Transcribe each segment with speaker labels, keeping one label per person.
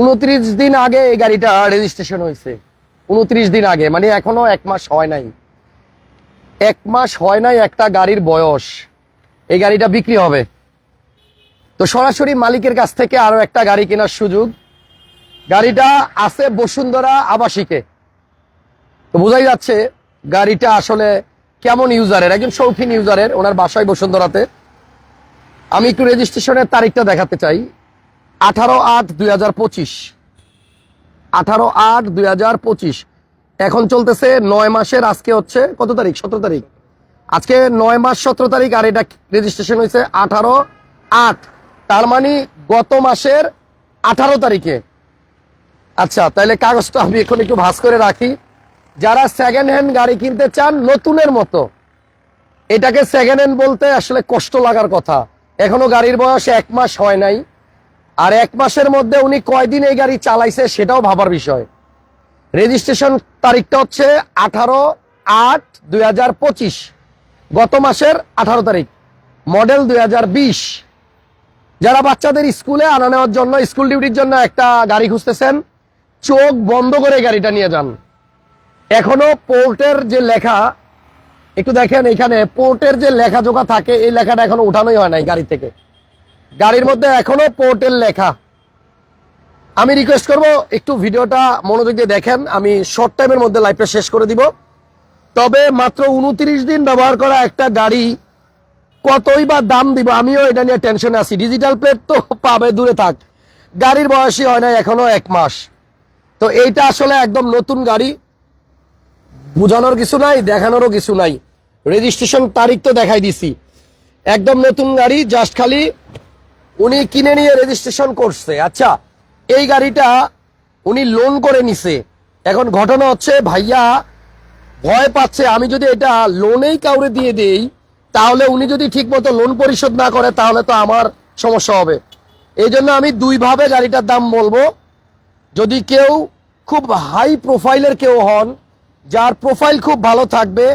Speaker 1: উনত্রিশ দিন আগে এই গাড়িটা রেজিস্ট্রেশন হয়েছে। উনত্রিশ দিন আগে মানে এখনও এক মাস হয় নাই। এক মাস হয় নাই একটা গাড়ির বয়স। এই গাড়িটা বিক্রি হবে। তো সরাসরি মালিকের কাছ থেকে আরও একটা গাড়ি কেনার সুযোগ। গাড়িটা আছে বসুন্ধরা আবাসিকে। তো বোঝাই যাচ্ছে গাড়িটা আসলে কেমন ইউজারের, একজন শৌখিন ইউজারের, ওনার বাসায় বসুন্ধরাতে। আমি একটু রেজিস্ট্রেশনের তারিখটা দেখাতে চাই। আঠারো আট দুই হাজার পঁচিশ। আঠারো আট দুই হাজার পঁচিশ। এখন চলতেছে নয় মাসের, আজকে হচ্ছে কত তারিখ? সতেরো তারিখ। আজকে নয় মাস, সতেরো তারিখ, আর এটা রেজিস্ট্রেশন হয়েছে আঠারো আট। তার মানে গত মাসের আঠারো তারিখে। আচ্ছা তাহলে কাগজটা আমি এখন একটু ভাস করে রাখি। যারা সেকেন্ড হ্যান্ড গাড়ি কিনতে চান, নতুনের মতো। এটাকে সেকেন্ড হ্যান্ড বলতে আসলে কষ্ট লাগার কথা। এখনও গাড়ির বয়স এক মাস হয় নাই। আর এক মাসের মধ্যে উনি কয়দিন এই গাড়ি চালাইছে সেটাও ভাবার বিষয়। রেজিস্ট্রেশন তারিখটা হচ্ছে আঠারো আট দুই গত মাসের আঠারো তারিখ, মডেল দুই হাজার বিশ। যারা বাচ্চাদের স্কুলে আনা নেওয়ার জন্য, স্কুল ডিউটির জন্য একটা গাড়ি খুঁজতেছেন, চোখ বন্ধ করে গাড়িটা নিয়ে যান। এখনও পোর্টের যে লেখা, একটু দেখেন এখানে, পোর্টের যে লেখা জোখা থাকে, এই লেখাটা এখনও উঠানোই হয় নাই গাড়ি থেকে। গাড়ির মধ্যে এখনও পোর্টেল লেখা। আমি রিকোয়েস্ট করব একটু ভিডিওটা মনোযোগ দিয়ে দেখেন, আমি শর্ট টাইমের মধ্যে লাইফটা শেষ করে দিব। তবে মাত্র উনত্রিশ দিন ব্যবহার করা একটা গাড়ি কতই বা দাম দিব, আমিও এটা নিয়ে টেনশনে আছি। ডিজিটাল প্লেট তো পাবে, দূরে থাক। গাড়ির বয়সই হয় না এখনও এক মাস। তো এইটা আসলে একদম নতুন গাড়ি। বোঝানোর কিছু নাই, দেখানোরও কিছু নাই। রেজিস্ট্রেশন তারিখ তো দেখাই দিছি। একদম নতুন গাড়ি জাস্ট খালি উনি কিনে নিয়ে রেজিস্ট্রেশন করছে। আচ্ছা এই গাড়িটা উনি লোন করে নিছে। এখন ঘটনা হচ্ছে, ভাইয়া ভয় পাচ্ছে। আমি যদি এটা লোনেই কাউরে দিয়ে দেই, তাহলে উনি যদি ঠিক মতো লোন পরিশোধ না করে, তাহলে তো আমার সমস্যা হবে। এই জন্য আমি দুইভাবে গাড়িটার দাম বলব। যদি কেউ খুব হাই প্রোফাইলের কেউ হন, যার প্রোফাইল খুব ভালো থাকবে,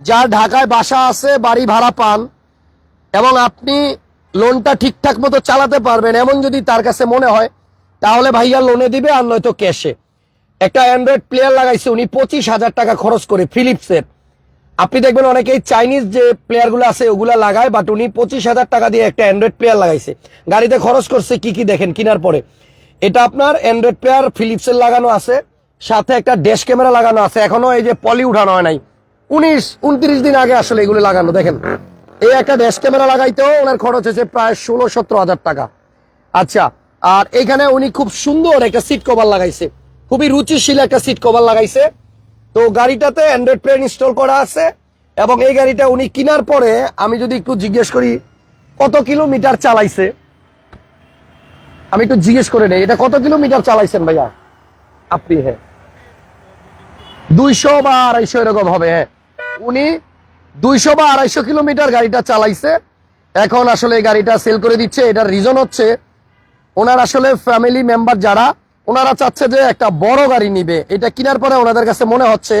Speaker 1: যার ঢাকায় বাসা আছে, বাড়ি ভাড়া পান, এবং আপনি লোনটা ঠিকঠাক মতো চালাতে পারবেন, এমন যদি তার কাছে মনে হয়, তাহলে ভাইয়া লোনে দিবে আর নয়তো ক্যাশে একটা অ্যান্ড্রয়েড প্লেয়ার লাগাইছে, উনি পঁচিশ হাজার টাকা খরচ করে ফিলিপসের আপনি দেখবেন অনেকেই চাইনিজ যে প্লেয়ারগুলো আছে, ওগুলো লাগায় বাট উনি পঁচিশ হাজার টাকা দিয়ে একটা অ্যান্ড্রয়েড প্লেয়ার লাগাইছে। গাড়িতে খরচ করছে, কি কি দেখেন, কেনার পরে। এটা আপনার অ্যান্ড্রয়েড প্লেয়ার ফিলিপসের লাগানো আছে, সাথে একটা ড্যাশ ক্যামেরা লাগানো আছে। এখনও এই যে পলি উঠানো হয় নাই। উনিশ, উনত্রিশ দিন আগে আসলে এগুলো লাগানো, দেখেন। এই একটা ড্যাশ ক্যামেরা লাগাইতেও ওনার খরচ হয়েছে প্রায় ষোলো, সতেরো হাজার টাকা। আচ্ছা আর এখানে উনি খুব সুন্দর একটা সিট কভার লাগাইছে। খুবই রুচিশীল একটা সিট কভার লাগাইছে। তো গাড়িটাতে অ্যান্ড্রয়েড প্লেন ইনস্টল করা আছে এবং এই গাড়িটা উনি কেনার পরে আমি যদি একটু জিজ্ঞেস করি, কত কিলোমিটার চালাইছে? আমি একটু জিজ্ঞেস করে নেই, এটা কত কিলোমিটার চালাইছেন ভাইয়া? আপনি হ্যাঁ। দুইশো বা আড়াইশো এরকম হবে হ্যাঁ। উনি দুইশো বা আড়াইশো কিলোমিটার গাড়িটা চালাইছে। এখন আসলে এই গাড়িটা সেল করে দিচ্ছে। এটার রিজন হচ্ছে, ওনার আসলে ফ্যামিলি মেম্বার যারা, ওনারা চাচ্ছে যে একটা বড় গাড়ি নিবে। এটা কেনার পরে ওনাদের কাছে মনে হচ্ছে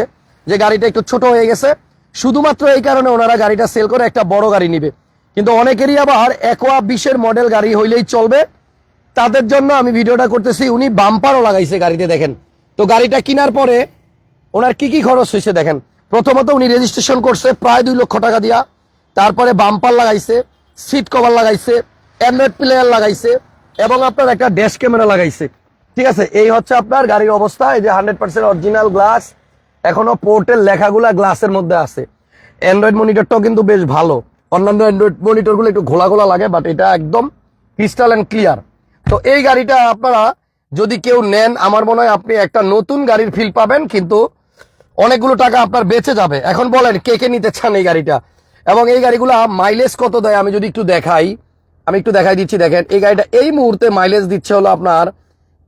Speaker 1: যে গাড়িটা একটু ছোট হয়ে গেছে। শুধুমাত্র এই কারণে ওনারা গাড়িটা সেল করে একটা বড় গাড়ি নিবে। কিন্তু অনেকেরই আবার একোয়া বিশের মডেল গাড়ি হইলেই চলবে। তাদের জন্য আমি ভিডিওটা করতেছি, উনি বাম্পারও লাগাইছে গাড়িতে, দেখেন। তো গাড়িটা কেনার পরে ওনার কি কি খরচ হয়েছে, দেখেন। প্রথমত উনি রেজিস্ট্রেশন করছে প্রায় দুই লক্ষ টাকা দিয়া। তারপরে বাম্পার লাগাইছে সিট কভার লাগাইছে অ্যান্ড্রয়েড প্লেয়ার লাগাইছে, এবং আপনার একটা ড্যাশ ক্যামেরা লাগাইছে। ঠিক আছে? এই হচ্ছে আপনার গাড়ির অবস্থা, এই যে হান্ড্রেড পার্সেন্ট অরিজিনাল গ্লাস এখনও পোর্টের লেখাগুলা গ্লাসের মধ্যে আছে। অ্যান্ড্রয়েড মনিটরটাও কিন্তু বেশ ভালো। অন্যান্য অ্যান্ড্রয়েড মনিটরগুলো একটু ঘোলা ঘোলা লাগে বাট এটা একদম ক্রিস্টাল অ্যান্ড ক্লিয়ার তো এই গাড়িটা আপনারা যদি কেউ নেন, আমার মনে হয় আপনি একটা নতুন গাড়ির ফিল পাবেন, কিন্তু অনেকগুলো টাকা আপনার বেঁচে যাবে। এখন বলেন, কে কে নিতে চান এই গাড়িটা? এবং এই গাড়িগুলো মাইলেজ কত দেয়? আমি যদি একটু দেখাই, আমি একটু দেখাই দিচ্ছি, দেখেন, এই গাড়িটা এই মুহূর্তে মাইলেজ দিচ্ছে হলো আপনার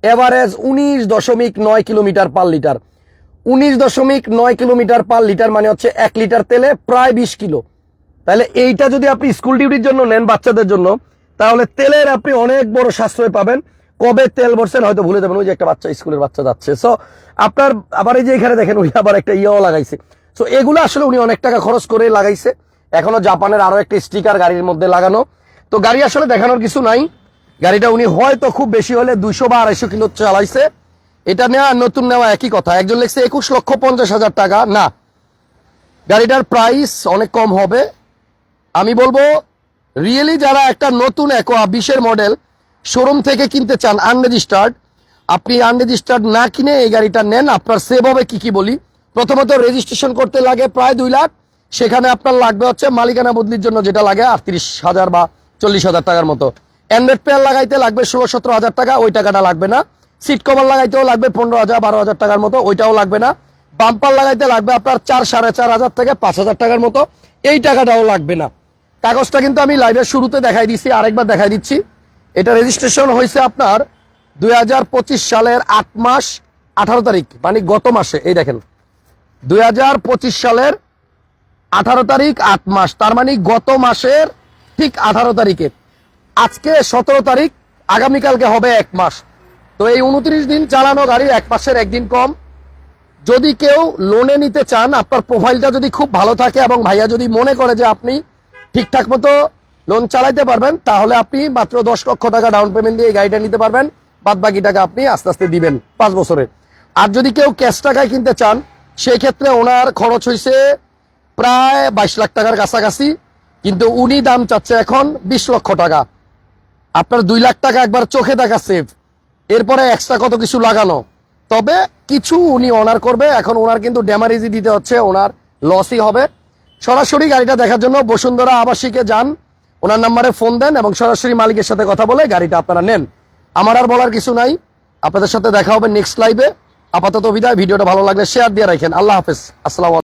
Speaker 1: এভারেজ উনিশ দশমিক নয় কিলোমিটার পার লিটার উনিশ দশমিক নয় কিলোমিটার পার লিটার মানে হচ্ছে এক লিটার তেলে প্রায় বিশ কিলো। তাহলে এইটা যদি আপনি স্কুল ডিউটির জন্য নেন বাচ্চাদের জন্য, তাহলে তেলের আপনি অনেক বড় সাশ্রয় পাবেন। কবে তেল ভরছেন হয়তো ভুলে যাবেন, ওই যে একটা বাচ্চা, স্কুলের বাচ্চা যাচ্ছে। সো আপনার, আবার এই যে এখানে দেখেন, উনি আবার একটা ইয়েও লাগাইছে। সো এগুলো আসলে উনি অনেক টাকা খরচ করে লাগাইছে। এখনও জাপানের আরও একটা স্টিকার গাড়ির মধ্যে লাগানো। তো গাড়ি আসলে দেখানোর কিছু নাই। গাড়িটা উনি হয়তো খুব বেশি হলে দুইশো বা আড়াইশো কিলো চালাইছে। এটা নেওয়া আর নতুন নেওয়া একই কথা। একজন লিখছে একুশ লক্ষ পঞ্চাশ হাজার টাকা। না। গাড়িটার প্রাইস অনেক কম হবে। আমি বলব রিয়েলি যারা একটা নতুন একোয়া বিশের মডেল শোরুম থেকে কিনতে চান আনরেজিস্টার্ড, আপনি আনরেজিস্টার্ড না কিনে এই গাড়িটা নেন, আপনার সেভ হবে কি কি বলি। প্রথমত রেজিস্ট্রেশন করতে লাগে প্রায় দুই লাখ, সেখানে আপনার লাগবে হচ্ছে মালিকানা বদলির জন্য যেটা লাগে আটত্রিশ হাজার বা চল্লিশ হাজার টাকার মতো। অ্যান্ড্রয়েড পেয়ার লাগাইতে লাগবে ষোলো সতেরো হাজার টাকা, ওই টাকাটা লাগবে না। সিট কভার লাগাইতেও লাগবে পনেরো হাজার, বারো হাজার টাকার মতো, ওইটাও লাগবে না। বাম্পার লাগাইতে লাগবে আপনার চার, সাড়ে চার হাজার থেকে পাঁচ হাজার টাকার মতো, এই টাকাটাও লাগবে না। কাগজটা কিন্তু আমি লাইভের শুরুতে দেখাই দিচ্ছি আরেকবার দেখাই দিচ্ছি। এটা রেজিস্ট্রেশন হয়েছে আপনার দুই হাজার পঁচিশ সালের আট মাস আঠারো তারিখ মানে গত মাসে, এই দেখেন। দু হাজার পঁচিশ সালের আঠারো তারিখ, আট মাস, তার মানে গত মাসের ঠিক আঠারো তারিখে। আজকে সতেরো তারিখ, আগামীকালকে হবে এক মাস। তো এই উনত্রিশ দিন চালানো গাড়ি এক মাসের একদিন কম। যদি কেউ লোনে নিতে চান, আপনার প্রোফাইলটা যদি খুব ভালো থাকে এবং ভাইয়া যদি মনে করে যে আপনি ঠিকঠাক মতো লোন চালাইতে পারবেন, তাহলে আপনি মাত্র দশ লক্ষ টাকা ডাউন পেমেন্ট দিয়ে গাড়িটা নিতে পারবেন। বাদ বাকি টাকা আপনি আস্তে আস্তে দিবেন পাঁচ বছরে। আর যদি কেউ ক্যাশ টাকায় কিনতে চান সেই ক্ষেত্রে ওনার খরচ হয়েছে প্রায় বাইশ লাখ টাকার কাছাকাছি, কিন্তু উনি দাম চাচ্ছে এখন বিশ লক্ষ টাকা। আপনার দুই লাখ টাকা একবার চোখে দেখা সেভ এরপরে এক্সট্রা কত কিছু লাগানো। তবে কিছু উনি অনার করবে, এখন ওনার কিন্তু ড্যামারেজি দিতে হচ্ছে, ওনার লসই হবে। সরাসরি গাড়িটা দেখার জন্য বসুন্ধরা আবাসিকে যান। ওনার নাম্বারে ফোন দেন এবং সরাসরি মালিকের সাথে কথা বলে গাড়িটা আপনারা নেন। আমার আর বলার কিছু নাই। আপনাদের সাথে দেখা হবে নেক্সট লাইভে আপাতত বিদায়। ভিডিওটা ভালো লাগলে শেয়ার দিয়ে রাখেন। আল্লাহ হাফেজ। আসসালাম